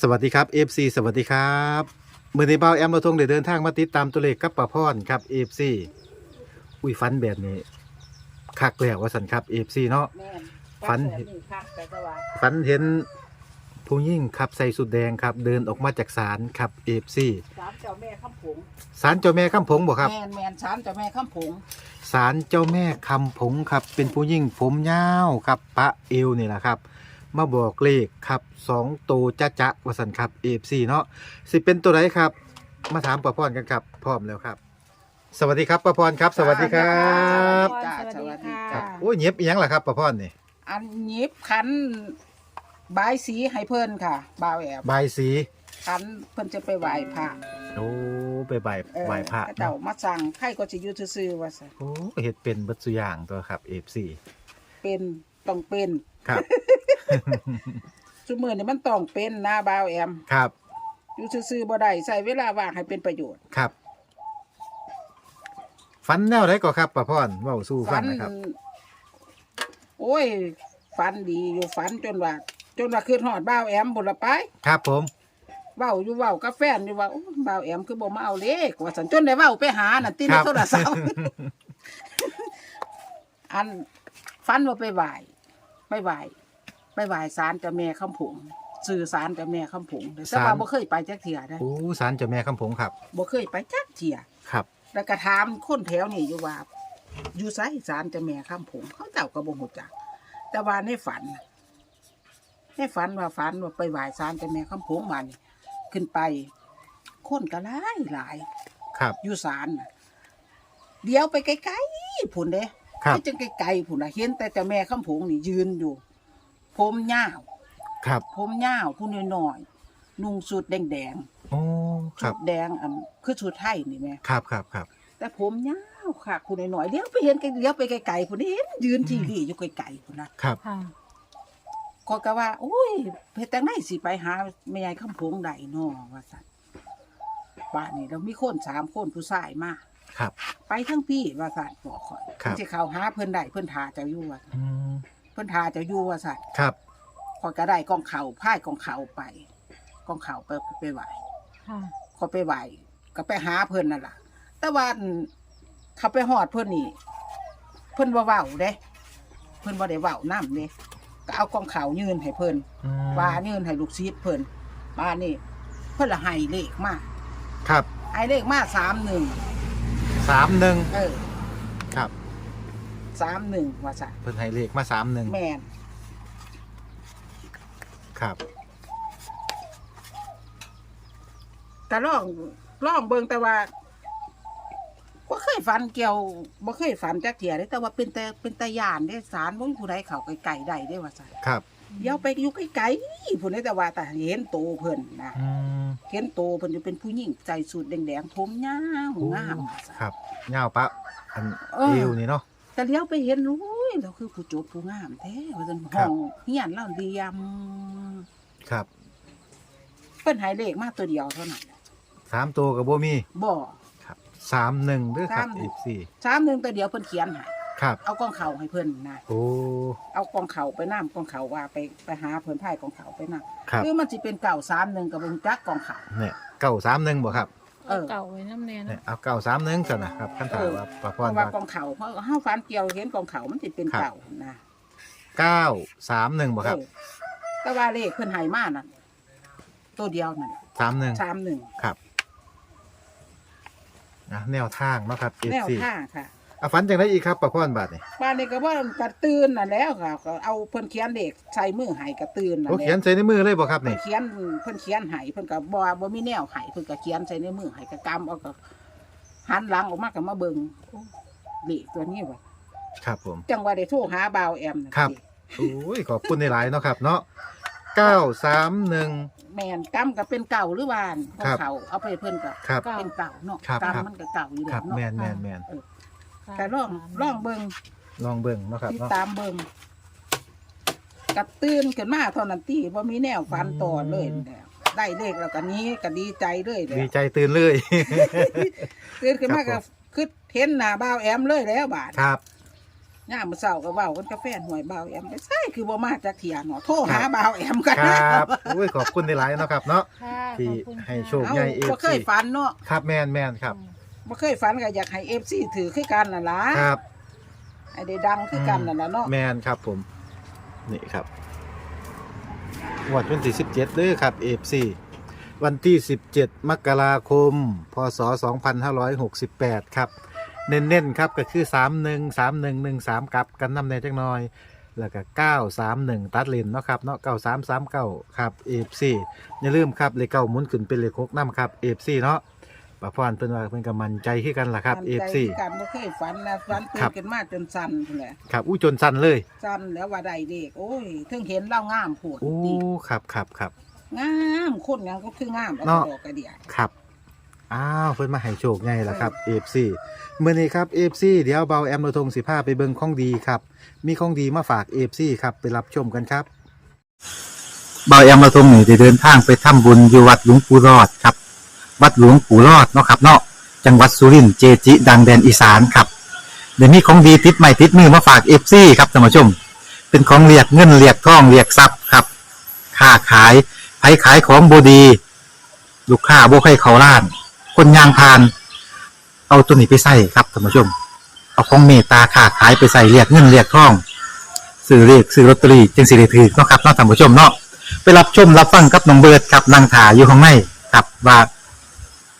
สวัสดีครับ FC สวัสดีครับมือในเบาแอมเราทงได้เดินทางมาติดตามตัวเลขกับป้าพรครับ FC อุ้ยฟันแบบนี้คักแล้วว่าสันครับ FC เนาะ แม่นฝันฝันี่คักแต่ก็ว่าฟันเห็นผู้หญิงครับใส่สุดแดงครับ เดินออกมาจากศาลครับ FC สามเจ้าแม่คำผงศาลเจ้าแม่คำผงบ่ครับแม่นแม่นสามเจ้าแม่คำผงศาลเจ้าแม่คำผงครับ เป็นผู้หญิงผมยาวครับ ปะเอวนี่แหละครับ มาบอกเลขครับสองตัวจะจะวสันครับ FC เนาะสิเป็นตัวไหนครับ มาถามป้าพรกันครับ พร้อมแล้วครับ สวัสดีครับป้าพรครับ สวัสดีครับจ้าสวัสดีค่ะครับโอ้ยเงียบอีหยังล่ะครับป้าพรนี่อันหยิบขันบายสีให้เพิ่นค่ะ บ่าวแอบบายสีขันเพิ่นจะไปไหว้พระโอ้ไปใบายเออไหว้พระพเจ้าเนาะมาสั่งใครก็จะอยู่ซื่อๆว่าซะโอ้เฮ็ดเป็นเบัตสุอย่างตัวครับ FC เป็นต้องเป็น ครับ ซุมื้อนี้มันต้องเป็นนะบ่าวแอมครับ อยู่ซื่อๆบ่ได้ใช้เวลาว่างให้เป็นประโยชน์ครับ ฟันแนวไหนก็ครับป้าพรเว้าสู้ฟังนะครับ โอ้ยฝันดีอยู่ฝันจนว่า จนว่าคืนฮอดบ่าวแอมบุญละไปครับ ผม เว้าอยู่เว้ากับแฟนอยู่ว่าโอ้ยบ่าวแอมคือบ่มาเอาเลขว่าสันจนได้เว้าไปหาน่ะติดคในรับโทรศัพท์ อันฟันว่าไปไหว้ไปไหว้ ไปไหว้ศาลเจ้าแม่คำผงสื่อศาลเจ้าแม่คำผงแต่ว่าบ่เคยไปจักเที่ยนะโอ้ศาลเจ้าแม่คำผงครับบ่เคยไปจักเที่ยครับ แล้วก็ถามคนแถวนี่อยู่ว่า อยู่ไสศาลเจ้าแม่คำผงเขาเจ้าก็บ่ฮู้จัก แต่ว่าในฝันน่ะในฝันว่าฝันว่าไปไหว้ศาลเจ้าแม่คำผงมานี่ขึ้นไป คนก็หลายหลายครับ อยู่ศาลน่ะเดี๋ยวไปไกลๆผุนเด้ ครับไปจังไกลๆผุนน่ะเห็นแต่เจ้าแม่คำผงนี่ยืนอยู่ ผมยาว ครับผมยาวผู้น้อยๆนุ่งสุดแดงโอ้คๆรัชุบดแดงอันคือชุดไทยนี่แม่ครับครับครับ แต่ผมยาวค่ะผู้น้อยๆเลี้ยวไปเห็นกันเลี้ยวไปไกลๆผู้นี้เห็นยืนทีรีอยู่ไกลๆผู้นะครับ ค่ะ ก็ก็ว่าโอ้ยเพชรแต่งไหนสิไปหาแม่ยายคำผงได้น้อว่าสันบ้านนี้เรามีคนสามคนผู้ชายมา ครับ ไปทั้งพี่ว่าสันบอกคอยครับจะเข้าหาเพิ่นได้เพิ่นทาเจ้าอยู่ว่าอืม เพิ่นทาเจ้าอยู่ว่าสันครับคอยก็ได้กองเข่าพ่ายกองเข่าไปกองเข่าไปไปไหวค่ะเขาไปไหวก็ไปหาเพิ่นนั่นล่ะ แต่ว่าอั่นเขาไปหอดเพิ่นนี่ เพิ่นบ่เว้าเด้ เพิ่นบ่ได้เว้านํเด้ก็เอากองขาวยืนให้เพิ่นอืมว่ายืนให้ลูกศิษย์เพิ่นว่านี่เพิ่นละให้เลขมาครับให้เลขมาสามหนึ่งสามหนึ่งเออครับ สามหนึ่งว่าซะเพิ่นให้เลขมาสามหนึ่งแม่นครับ แต่ลองลองเบิ่งแต่ว่าบ่เคยฝันเกี่ยวบ่เคยฝันจักเที่ยเด้แต่ว่าเป็นแต่เป็นตาย่านเด้สารบ่มีผู้ใดเข้าไกลๆได้เด้ว่าซะครับ เดี๋ยวไปอยู่ไกลๆผู้ใดแต่ว่าแต่เห็นโตเพิ่นนะอืมเห็นโตเพิ่นอยู่เป็นผู้หญิงใจสูทแดงๆผมยาวโอ้งามว่าซะ ครับเงาวปะอันเออ เอวนี่เนาะ แต่เลี้ยวไปเห็นอุ้ยเราคือผู้โจบผู้งามแท้ว่าซั่นครัห้อบงเฮียนเราเรียมครับเพิ่นให้เลขมาตัวเดียวเท่านั้นสามตัวกับโบมีบ่ครับสามหนึ่งด้วยครับสามอีกสี่สามหนึงตัวเดียวเพิ่นเขียนให้ครับ เอากองเขาให้เพิ่นนะโอ้เอากองเขาไปน้ำกองเขาว่าไปไปหาเพิ่นไผ่กองเขาไปน้ำครับหรือมันสิเป็นเก่าสามหนึ่งกับเบิ่งจักกองเขาเนี่ยเก้าสามหนึ่งบ่ครับ เออเก่าไว้น้ำแน่เนี่ยเนาะเอาเก้าสามหนึ่งจ้ะนะครับขั้นถามว่าปะพเพรราะว่าว่ากองเขาเพราะเฮาฟันเกี่ยวเห็นกองเขามันสิเป็นครับเก่านะเก้าสามหนึ่งบ่ครับเออแต่ว่าเลขเพิ่นให้มานั่นตัวเดียวนั่นสามหนึ่งสามหนึ่งครับนะแนวทางเนาะครับเอแนวซีทางค่ะ อะฝันจังไดอีกครับปะพรบาทนี่บ้านนี้ก็ว่ากระตื่นน่ะแล้วค่ะก็เอาเพิ่นเขียนเลขใส่มือให้กระตื่นน่ะโอ้แหละเขียนใส่ในมือเลยบ่ครับเพิ่นี่นเขียนเพิ่นเขียนให้เพิ่นก็บ่ว่าบ่มีแนวให้เพิ่นก็เขียนใส่ในมือให้ก็กำเอาก็หันหลังออกมาก็มาเบิ่งโอ้เลขตัวนี้ว่ะครับผม จังว่าได้โทรหาบ่าวแอมน่ะครับ สิโอ้ยขอบคุณในหลายๆเนาะครับ เนาะเก้าสามหนึ่งแม่นกำก็เป็นเก่าหรือว่าของครับเขาเอาไปเพิ่นก็ครับเป็นเก่าเนาะครับครับ กำมันก็เก่าอยู่คแล้รับวเนาะ แมนแมนแมน แต่ลองลองเบิ่งลองเบิ่งเนาะครับติดเนาะตามเบิ่งกับตื่นขึ้นมาเท่านั้นตีบ่มีแนวฟันต่อเลยแล้วได้เลขแล้วก็นี้ก็ดีใจเลยแหละ ดีใจตื่นเลย ตื่นขึ้นมาครัก็บผม คือเห็นหน้าบ่าวแอมเลยแล้วบาดครับ ย่ามมื้อเช้าก็เว้ากันกาแฟนหวยเบาแอมไปใช่คือบ่มาจากเที่ยเนาะโทรหาครับเบาแอมกันคนะรับอุ้ยขอบคุณในหลายๆเนาะครับเนาะ ค่ะที่ขอบคุณค่ะให้โชคเอ้าใหญ่บ่เคย FC ฝันเนาะครับแมนแมนครับ บ่เคยฝันก็อยากให้ FC ถือคือกันน่ะล่ะครับให้ได้ดังคือกันน่ะล่ะเนาะแมนครับผม นี่ครับงวดวันที่17เด้อครับ FC วันที่ 17 มกราคม พศ 2568 ครับ เน้นๆ ครับก็คือ 31 3113กลับกันนำในจักหน่อย แล้วก็ 931 ตัดเลนเนาะครับเนาะ9339 ครับ FC อย่าลืมครับ เลขเก้าหมุนขึ้นเป็นเลขหกนำครับ FC เนาะ ปะพรเพิ่นว่าเพิ่นก็มั่นใจคือกันล่ะครับมั่นใจ FC คือกันบ่เคยฝันนะฝันตื่ครันบกันมาจนสั่นพุ่นแหละครับอู้จนสั่นเลยสั่นแล้วว่าได้เด็กโอ้ยเพิ่งเห็นเล่างามโพดโอ้ดีครับครับครับ งามคนหยังก็คืองามเอาเนาะ ดอกกระเดียครับ อ้าวเพิ่นมาให้โชคไงล่ะครับ FC มื้อนี้ครับ FC เดี๋ยวเบาแอมระทงสิพาไปเบิ่งของดีครับ มีของดีมาฝาก FC ครับไปรับชมกันครับ เบาแอมระทงนี่ได้เดินทางไปทำบุญอยู่วัดหลวงปู่รอดครับ วัดหลวงปู่รอดเนาะครับเนาะจังหวัดสุรินทร์เจจิ ดังแดนอีสานครับเดี๋ยวนี้ของดีติดใหม่ติดมือมาฝาก FC ครับท่านผู้ชม เป็นของเรียกเงินเรียกทองเรียกทรัพย์ครับค้าขายไผขายของบดี ลูกค้าโบใครเขาล้าน คนยางพาน เอาตัวนี้ไปใส่ครับท่านผู้ชม เอาของเมตตาค้าขายไปใส่เรียกเงินเรียกทองซื้อเรียกซื้อลอตเตอรี่จึงสิได้ถือเนาะครับเนาะท่านผู้ชมเนาะไปรับชมรับฟังกับน้องเบิร์ดครับนางถาอยู่ข้างในครับว่า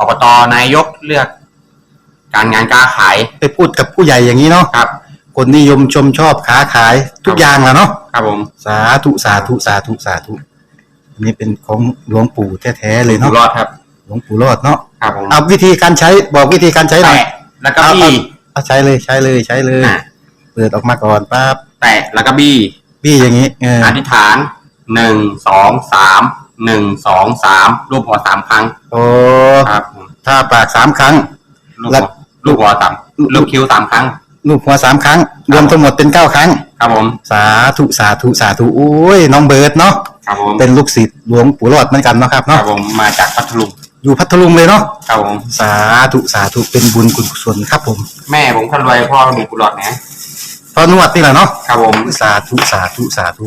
อบตนายกเลือก การงานการขายไปพูดกับผู้ใหญ่อย่างนี้เนาะครับ คนนิยมชมชอบค้าขายทุกอย่างแหละเนาะครับผมสาธุสาธุสาธุสาธุอันนี้เป็นของหลวงปู่แท้ๆเลยอยู่เนาะรอดครับ หลวงปู่รอดเนาะครับผมเอาวิธีการใช้บอกวิธีการใช้หน่อย แตะแล้วก็บี้ เอาใช้เลยใช้เลยใช้เลย อะ เปิดออกมาก่อนปั๊บแตะแล้วก็บี้พี่อย่างนี้เอออธิษฐานหนึ่งสองสาม หนึ่งสองสามรูปหัวสามครั้งโอ้ครับผมถ้าปากสามครั้งลูกแล้หัววลูกหัวสามลูกคิ้วสามครั้ง ลูกหัวสามครั้ง รวมทั้งหมดเป็นเก้าครั้ง ครับผมสาธุสาธุสาธุโอ้ยน้องเบิร์ดเนาะครับผมเป็นลูกศิษย์หลวงปู่รอดเหมือนกันเนาะครับครัเนาะบผมมาจากพัทลุงอยู่พัทลุงเลยเนาะครับผมสาธุสาธุเป็นบุญกุศลครับผมแม่ผมคนรวยพ่อมีกุหลาบนะพอนวดนี่แหละเนาะครับผมสาธุสาธุสาธุ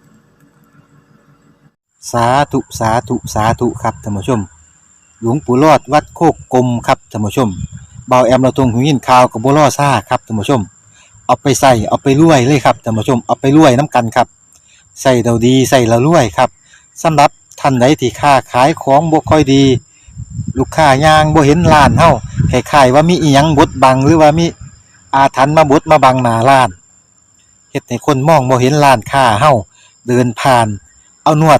สาธุสาธุสาธุครับท่านผู้ชม หลวงปู่รอดวัดโคกกลมครับท่านผู้ชมเบาแอมเราตรงหูยินข่าวกับบัวล่อซ่าครับท่านผู้ชม เอาไปใส่เอาไปรวยเลยครับท่านผู้ชมเอาไปรวยน้ำกันครับใส่เราดีใส่เรารวยครับสำหรับท่านใดที่ค้าขายของบ่ค่อยดี ลูกค้ายางบ่เห็นร้านเฮาคล้ายๆว่ามีอีหยังบดบังหรือว่ามีอาถรรพ์มาบดมาบังหน้าร้านเฮ็ดให้คนมองบ่เห็นร้านค้าเฮาเดินผ่าน เอานวด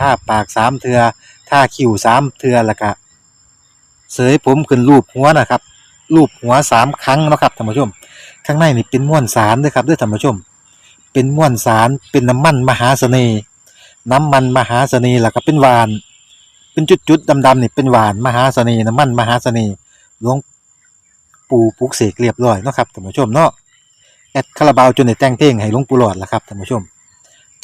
ท่าปากสามเทือท่าคิ้วสามเทือแล้วก็เสยผมขึ้นรูปหัวนะครับ รูปหัวสามครั้งนะครับท่านผู้ชม ข้างในนี่เป็นม้วนสารด้อครับด้อท่านผู้ชม เป็นม้วนสารเป็นน้ำมันมหาเสน่ห์ น้ำมันมหาเสน่ห์แล้วก็เป็นหวาน เป็นจุดๆดำๆนี่เป็นหวานมหาเสน่ห์น้ำมันมหาเสน่ห์หลวงปู่ปลุกเสกเรียบร้อยนะครับท่านผู้ชมเนาะแอดคาราบาวจนได้แต่งเพลงให้หลวงปู่หลอดล้วครับท่านผู้ชม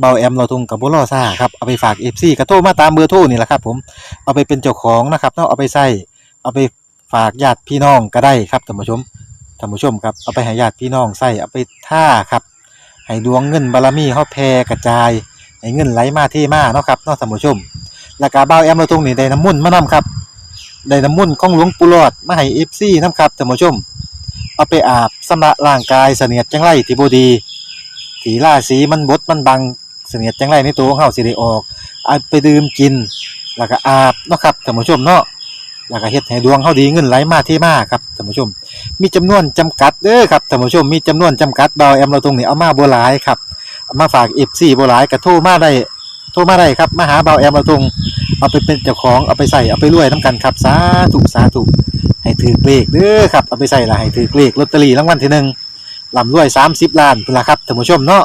เบาแอมเราทงกับบุรอซ่าครับเอาไปฝากเอฟซีกระโทรมาตามเบอร์โทรนี่แหละครับ ผมเอาไปเป็นเจ้าของนะครับเนาะเอาไปใส่เอาไปฝากญาติพี่น้องก็ได้ครับท่านผู้ชมท่านผู้ชมครับเอาไปให้ญาติพี่น้องใส่เอาไปท่าครับให้ดวงเงินบารมีเฮาแผ่กระจายให้เงินไหลมาเทมาเนาะครับเนาะท่านผู้ชมแล้วก็บ่าแอมเราตรงนี้ได้น้ำมุ่นมานํครับได้น้ำมุ่นของหลวงปู่หลอดมาให้ FC นํครับท่านผู้ชม เอาไปอาบสำระร่างกายเสนียดจังไรที่บดีที่ราศีมันบดมันบัง เสนียดจังไรในตัวของเฮาสิได้ออกเอาไปดื่มกิน แล้วก็อาบเนาะครับท่านผู้ชมเนาะแล้วก็เฮ็ดให้ดวงเฮาดีเงินไหลมาเทมาครับท่านผู้ชม มีจำนวนจำกัดเด้อครับท่านผู้ชมมีจำนวนจำกัดเบาแอมเราตรงนี้เอามาบ่หลายครับามาฝาก FC บ่หลายก็โทรมาได้โทรมาได้ครับมาหาเบาแอมเราตรงเอาไปเป็นเจ้าของเอาไปใส่เอาไปรวยน้ำกันครับสาธุสาธุให้ถือเลขเด้อครับเอาไปใส่ละให้ถือเลขลอตเตอรี่รางวัลที่หนึ่งลำรวยสามสิบล้านเป็นละครับท่านผู้ชมเนาะ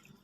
ับ